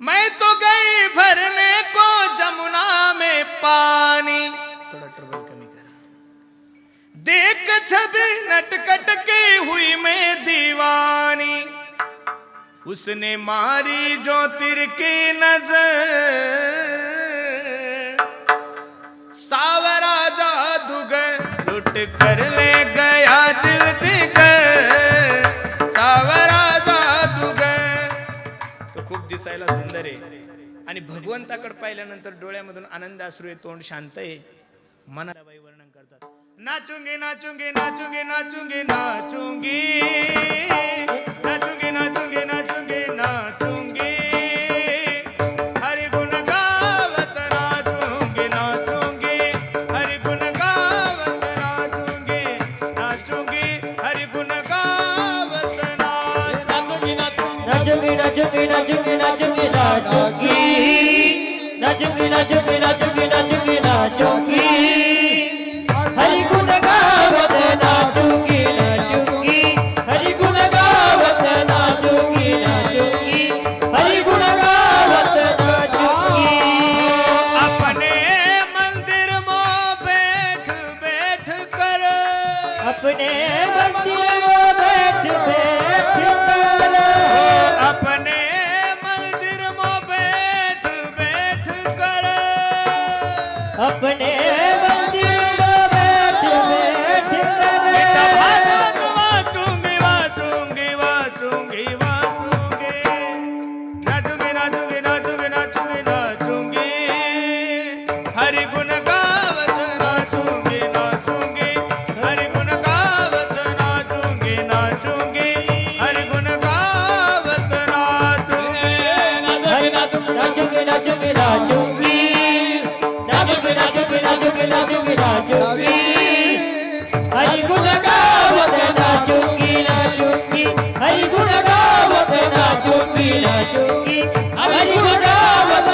मैं तो गई भरने को जमुना में पानी। थोड़ा ट्रबल कमी कर। देख छवि नटकट के हुई मैं दीवानी। उसने मारी जो तिर की नज़र। सावरा जादूगर लुट कर ले दिसायला सुंदर आहे. आणि भगवंताकडे पाहिल्यानंतर डोळ्यामधून आनंद अश्रू आहे तोंड शांत आहे. मनाला बाई वर्णन करतात. नाचुंगे नाचुंगे नाचुंगे नाचुंगे नाचू नचूँगी नचूँगी नचूँगी नाचूँगी नचूँगी नचूँगी नचूँगी नचूँगी नाचूँगी हरि गुण गावत नाचूँगी नचूँगी हरि गुण गावत नाचूँगी नाचूँगी हरि गुण गावत नाचूँगी अपने मंदिर में बैठ बैठ कर। अपने मंदिर में बैठ हरि गुण गावत हरि गुण गावत हरि गुण गावत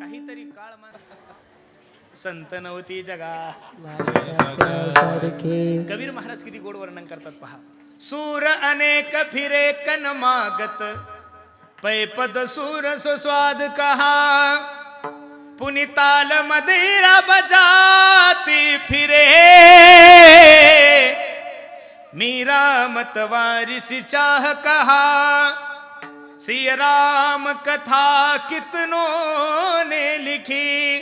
काहीतरी काळ संत नव्हती जगा. कबीर महाराज किती गोड वर्णन करतात पहा. सूर अनेक फिरे कन मागत पैपद सूर सुस्वाद कहा। पुनिताल मदिरा बजाती फिरे। मीरा सी चाह कहा, सिय राम कथा कितनों ने लिखी,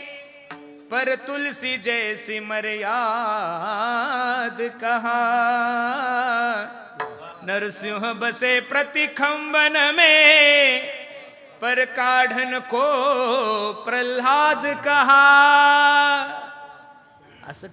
पर तुलसी जैसी मर्याद कहा। नरसिंह बसे प्रतिखंबन में पर काढ़न को प्रहलाद कहा। असं